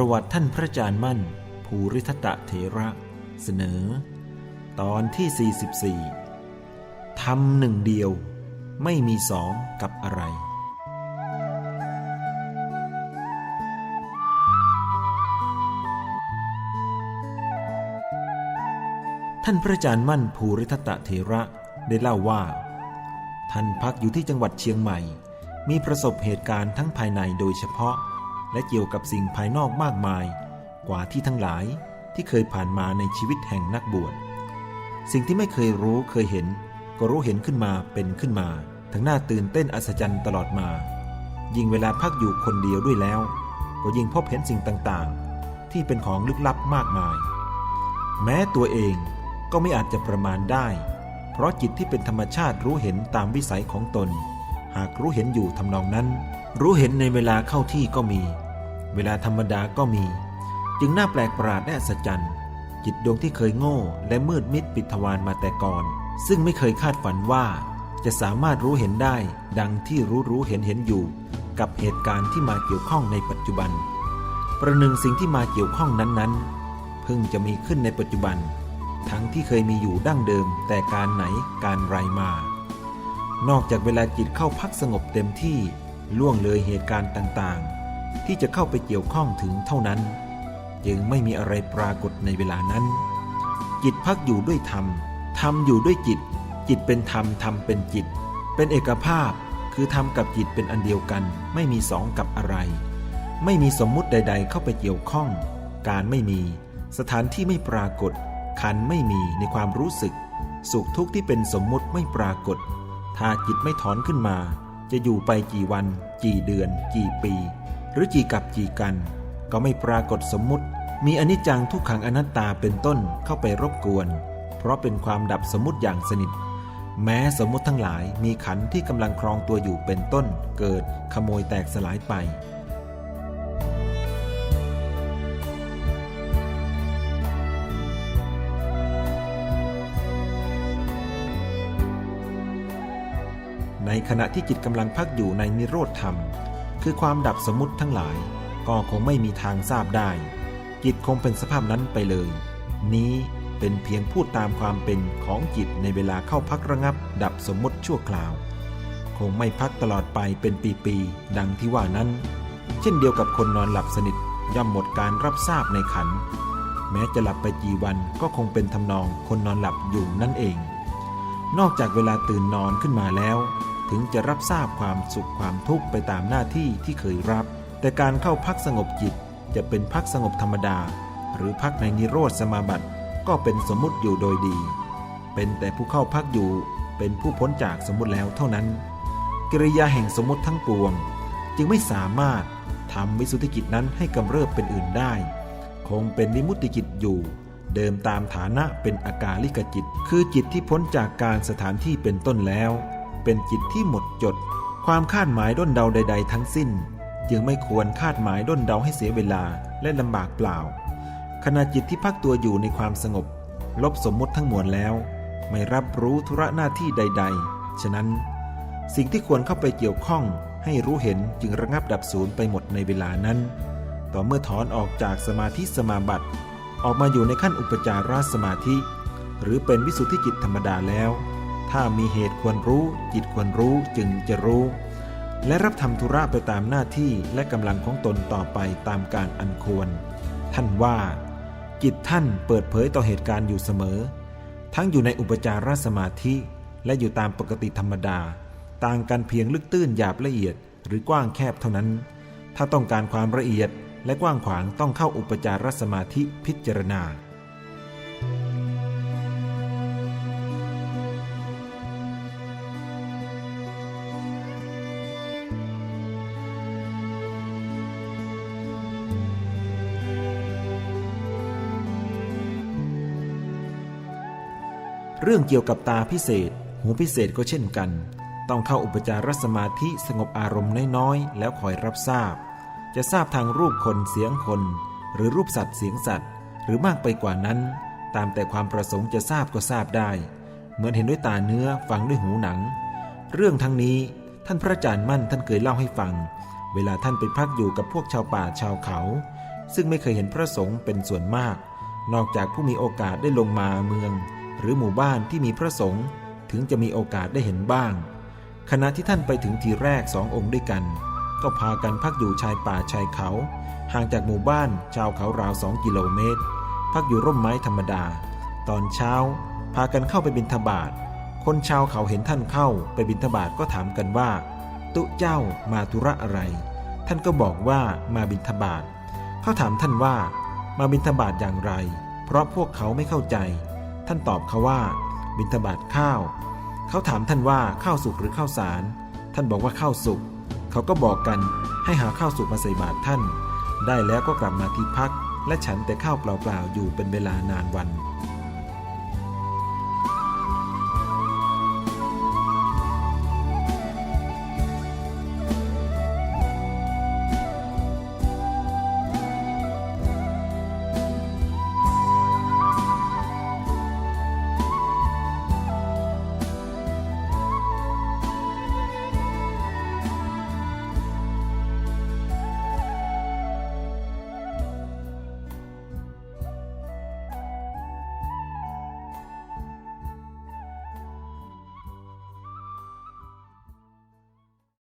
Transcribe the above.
ประวัติท่านพระอาจารย์มั่น ภูริทัตะเถระ เสนอ ตอนที่ 44ทำหนึ่งเดียวไม่มีสองกับอะไร ท่านพระอาจารย์มั่นภูริทัตะเถระได้เล่าว่า ท่านพักอยู่ที่จังหวัดเชียงใหม่ มีประสบเหตุการณ์ทั้งภายในโดยเฉพาะ และเกี่ยวกับสิ่งภายนอกมากมาย กว่าที่ทั้งหลายที่เคยผ่านมาในชีวิตแห่งนักบวชสิ่งที่ไม่เคยรู้เคยเห็น ก็รู้เห็นขึ้นมาเป็นขึ้นมา ทั้งน่าตื่นเต้นอัศจรรย์ตลอดมา ยิ่งเวลาพักอยู่คนเดียวด้วยแล้ว ก็ยิ่งพบเห็นสิ่งต่างๆ ที่เป็นของลึกลับมากมาย แม้ตัวเอง ก็ไม่อาจจะประมาณได้ เพราะจิตที่เป็นธรรมชาติรู้เห็นตามวิสัยของตน หากรู้เห็นอยู่ทำนองนั้น รู้เห็นในเวลาเข้าที่ก็มี เวลาธรรมดาก็มี จึงน่าแปลกประหลาดและอัศจรรย์จิตดวงที่เคยโง่ และมืดมิดปิดทวารมาแต่ก่อน ซึ่งไม่เคยคาดฝันว่า จะสามารถรู้เห็นได้ ดังที่รู้รู้เห็นเห็นอยู่ กับเหตุการณ์ที่มาเกี่ยวข้องในปัจจุบัน ประหนึ่งสิ่งที่มาเกี่ยวข้องนั้นๆเพิ่งจะมีขึ้นในปัจจุบัน ทั้งที่เคยมีอยู่ดั้งเดิม แต่การไหนการไรมา นอกจากเวลาจิตเข้าพักสงบเต็มที่ล่วงเลยเหตุการณ์ต่างๆ ที่จะเข้าไปเกี่ยวข้องถึงเท่านั้น จึงไม่มีอะไรปรากฏในเวลานั้น จิตพักอยู่ด้วยธรรมธรรมอยู่ด้วยจิต จิตเป็นธรรมธรรมเป็นจิต เป็นเอกภาพคือธรรมกับจิตเป็นอันเดียวกัน ไม่มีสองกับอะไร ไม่มีสมมุติใด ๆ เข้าไปเกี่ยวข้อง การไม่มี สถานที่ไม่ปรากฏ ขันไม่มีในความรู้สึก สุขทุกข์ที่เป็นสมมุติไม่ปรากฏ ถ้าจิตไม่ถอนขึ้นมา จะอยู่ไปกี่วัน กี่เดือน กี่ปี หรือกี่กับกี่กัน ก็ไม่ปรากฏสมมุติ มีอนิจจังทุกขังอนัตตาเป็นต้นเข้าไปรบกวน เพราะเป็นความดับสมมุติอย่างสนิท แม้สมมุติทั้งหลายมีขันที่กำลังครองตัวอยู่เป็นต้น เกิดขโมยแตกสลายไป ในขณะที่จิตกำลังพักอยู่ในนิโรธธรรม คือความดับสมมติทั้งหลาย ก็คงไม่มีทางทราบได้ จิตคงเป็นสภาพนั้นไปเลย นี้เป็นเพียงพูดตามความเป็นของจิตในเวลาเข้าพักระงับ ดับสมมติชั่วคราว คงไม่พักตลอดไปเป็นปีๆดังที่ว่านั้น เช่นเดียวกับคนนอนหลับสนิทย่อมหมดการรับทราบในขัน แม้จะหลับไปกี่วันก็คงเป็นทำนองคนนอนหลับอยู่นั่นเอง นอกจากเวลาตื่นนอนขึ้นมาแล้ว ถึงจะรับทราบความสุขความทุกข์ไปตามหน้าที่ที่เคยรับ แต่การเข้าพักสงบจิตจะเป็นพักสงบธรรมดา หรือพักในนิโรธสมาบัติก็เป็นสมมุติอยู่โดยดี เป็นแต่ผู้เข้าพักอยู่เป็นผู้พ้นจากสมมติแล้วเท่านั้น กิริยาแห่งสมมติทั้งปวง จึงไม่สามารถทำวิสุทธิกิจนั้นให้กำเริบเป็นอื่นได้ คงเป็นนิมุติกิจอยู่ เดิมตามฐานะเป็นอากาลิกจิต คือจิตที่พ้นจากการสถานที่เป็นต้นแล้ว เป็นจิตที่หมดจด ความคาดหมายด้นเดาใด ๆ ทั้งสิ้น จึงไม่ควรคาดหมายด้นเดาให้เสียเวลาและลำบากเปล่า ขณะจิตที่พักตัวอยู่ในความสงบ ลบสมมติทั้งมวลแล้ว ไม่รับรู้ธุระหน้าที่ใด ๆ ฉะนั้น สิ่งที่ควรเข้าไปเกี่ยวข้อง ให้รู้เห็นจึงระงับดับศูนย์ไปหมดในเวลานั้น ต่อเมื่อถอนออกจากสมาธิสมาบัติ ออกมาอยู่ในขั้นอุปจารสมาธิ หรือเป็นวิสุทธิจิตธรรมดาแล้ว ถ้ามีเหตุควรรู้ จิตควรรู้จึงจะรู้ และรับทำธุระไปตามหน้าที่และกำลังของตนต่อไปตามการอันควร ท่านว่า จิตท่านเปิดเผยต่อเหตุการณ์อยู่เสมอ ทั้งอยู่ในอุปจารสมาธิและอยู่ตามปกติธรรมดา ต่างกันเพียงลึกตื้นหยาบละเอียด หรือกว้างแคบเท่านั้น ถ้าต้องการความละเอียดและกว้างขวางต้องเข้าอุปจารสมาธิพิจารณา เรื่องเกี่ยวกับตาพิเศษ หูพิเศษก็เช่นกัน ต้องเข้าอุปจารสมาธิสงบอารมณ์น้อยๆ แล้วคอยรับทราบ จะทราบทางรูปคนเสียงคน หรือรูปสัตว์เสียงสัตว์ หรือมากไปกว่านั้น ตามแต่ความประสงค์จะทราบก็ทราบได้ เหมือนเห็นด้วยตาเนื้อฟังด้วยหูหนัง เรื่องทั้งนี้ท่านพระอาจารย์มั่นท่านเคยเล่าให้ฟัง เวลาท่านไปพักอยู่กับพวกชาวป่าชาวเขา ซึ่งไม่เคยเห็นพระสงฆ์เป็นส่วนมาก นอกจากผู้มีโอกาสได้ลงมาเมือง หรือหมู่บ้านที่มีพระสงฆ์ถึงจะมีโอกาสได้เห็นบ้าง ขณะที่ท่านไปถึงทีแรกสององค์ด้วยกัน ก็พากันพักอยู่ชายป่าชายเขา ห่างจากหมู่บ้านชาวเขาราวสองกิโลเมตร พักอยู่ร่มไม้ธรรมดา ตอนเช้า พากันเข้าไปบิณฑบาตคนชาวเขาเห็นท่านเข้าไปบิณฑบาตก็ถามกันว่า ตุเจ้ามาธุระอะไร ท่านก็บอกว่ามาบิณฑบาตเขาถามท่านว่า มาบิณฑบาตอย่างไร เพราะพวกเขาไม่เข้าใจ ท่านตอบเขาว่า บิณฑบาตข้าว เขาถามท่านว่าข้าวสุกหรือข้าวสาร ท่านบอกว่าข้าวสุก เขาก็บอกกันให้หาข้าวสุกมาใส่บาตรท่าน ได้แล้วก็กลับมาที่พัก และฉันแต่ข้าวเปล่าๆอยู่เป็นเวลานานวัน